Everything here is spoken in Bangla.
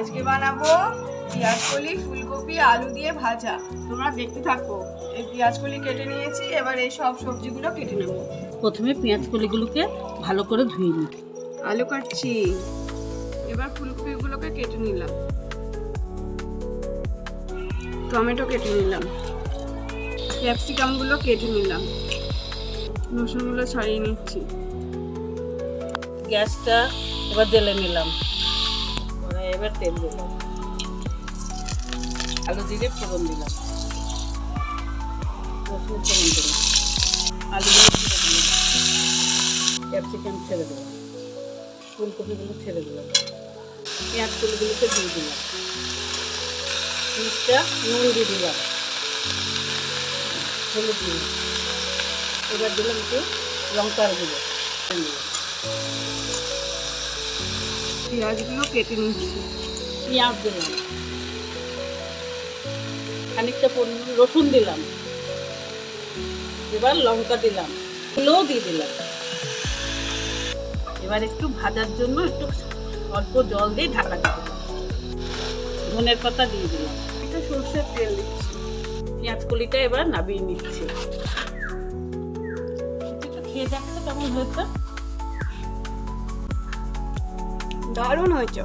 আজকে বানাবো পেঁয়াজ কলি ফুলকপি আলু দিয়ে ভাজা। তোমরা দেখতে থাকো। এই কলি কেটে নিয়েছি এবার এই সব সবজিগুলো কেটে নেব। প্রথমে পেঁয়াজ কলিগুলোকে ভালো করে ধুয়ে নিই। আলু কাটছি। এবার ফুলকপিগুলোকে কেটে নিলাম। টমেটো কেটে নিলাম। ক্যাপসিকামগুলো কেটে নিলাম। রসুনগুলো ছাড়িয়ে নিচ্ছি। গ্যাসটা এবার জেলে নিলাম। এবার তেল দিলাম আলু দিয়ে ফোড়ন দিলাম। রসুন ফোড়ন দিলাম। ছেড়ে দিলাম। ক্যাপসিকাম ছেড়ে দিলাম। ফুলকপিগুলো ছেড়ে দিলাম। পেঁয়াজ কলিগুলোকে দিয়ে দিলাম। পিসটা নুন দিয়ে দিলাম। হলুদ দিলাম। এবার দিলাম একটু লঙ্কার গুঁড়ো। পেঁয়াজগুলো কেটে নিচ্ছি। পেঁয়াজ দিলাম। খানিকটা পরিমাণ রসুন দিলাম। এবার লঙ্কা দিলাম। এগুলোও দিয়ে দিলাম। এবার একটু ভাজার জন্য একটু অল্প জল দিয়ে ঢাকা দিলাম। ধনের পাতা দিয়ে দিলাম। একটু সর্ষের তেল দিচ্ছি। পেঁয়াজ কলিটা এবার নাবিয়ে নিচ্ছি। একটু খেয়ে দেখছ কেমন হয়েছে। দারুণ হয়েছে।